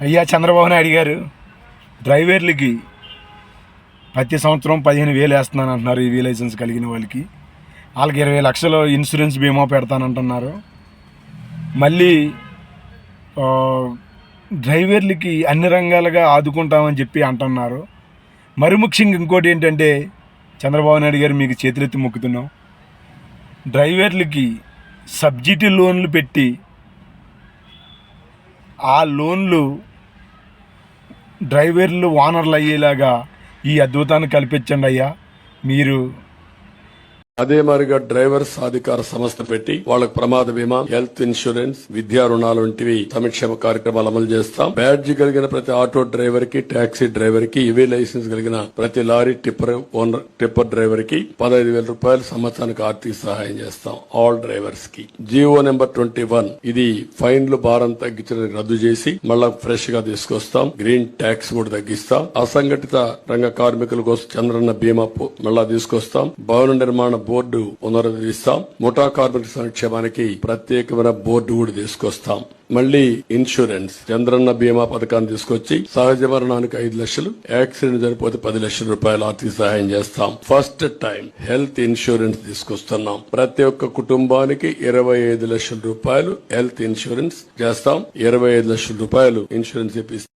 అయ్యా చంద్రబాబు నాయుడు గారు డ్రైవర్లకి ప్రతి సంవత్సరం పదిహేను వేలు వేస్తున్నాను అంటున్నారు ఈవీ లైసెన్స్ కలిగిన వాళ్ళకి. వాళ్ళకి ఇరవై లక్షలు ఇన్సూరెన్స్ బీమా పెడతానంటున్నారు. మళ్ళీ డ్రైవర్లకి అన్ని రంగాలుగా ఆదుకుంటామని చెప్పి అంటున్నారు. మరి ముఖ్యంగా ఇంకోటి ఏంటంటే చంద్రబాబు నాయుడు గారు మీకు చేతులెత్తి మొక్కుతున్నాం. డ్రైవర్లకి సబ్సిడీ లోన్లు పెట్టి ఆ లోన్లు డ్రైవర్లు ఓనర్లు అయ్యేలాగా ఈ అద్భుతాన్ని కల్పించండి అయ్యా. మీరు అదే మాదిరిగా డ్రైవర్స్ అధికార సంస్థ పెట్టి వాళ్ళకు ప్రమాద బీమా హెల్త్ ఇన్సూరెన్స్ విద్యా రుణాలు వంటివి సంక్షేమ కార్యక్రమాలు అమలు చేస్తాం. బ్యాడ్జీ కలిగిన ప్రతి ఆటో డ్రైవర్కి టాక్సీ డ్రైవర్కి ఇవే లైసెన్స్ కలిగిన ప్రతి లారీ టిప్పర్ ఓనర్ టిప్పర్ డ్రైవర్కి పదహైదు వేల రూపాయలు సంవత్సరానికి ఆర్థిక సహాయం చేస్తాం. All డ్రైవర్స్కి. Jio number twenty one. ఇది ఫైన్లు భారం తగ్గించడానికి రద్దు చేసి మళ్ళా ఫ్రెష్గా తీసుకొస్తాం. గ్రీన్ ట్యాక్స్ కూడా తగ్గిస్తాం. అసంఘటిత రంగ కార్మికుల కోసం చంద్రన్న బీమా మళ్ళా తీసుకొస్తాం. భవన నిర్మాణ బోర్డు పునరుద్ధరిస్తాం. ముఠా కార్మిక సంక్షేమానికి ప్రత్యేకమైన బోర్డు కూడా తీసుకొస్తాం. మళ్ళీ ఇన్సూరెన్స్ చంద్రన్న బీమా పథకాన్ని తీసుకొచ్చి సహజ మరణానికి ఐదు లక్షలు యాక్సిడెంట్ జరిపోతే పది లక్షల రూపాయలు ఆర్థిక సహాయం చేస్తాం. ఫస్ట్ టైం హెల్త్ ఇన్సూరెన్స్ తీసుకొస్తున్నాం. ప్రతి ఒక్క కుటుంబానికి ఇరవై ఐదు లక్షల రూపాయలు హెల్త్ ఇన్సూరెన్స్ చేస్తాం. ఇరవై ఐదు లక్షల రూపాయలు ఇన్సూరెన్స్ ఇప్పిస్తాం.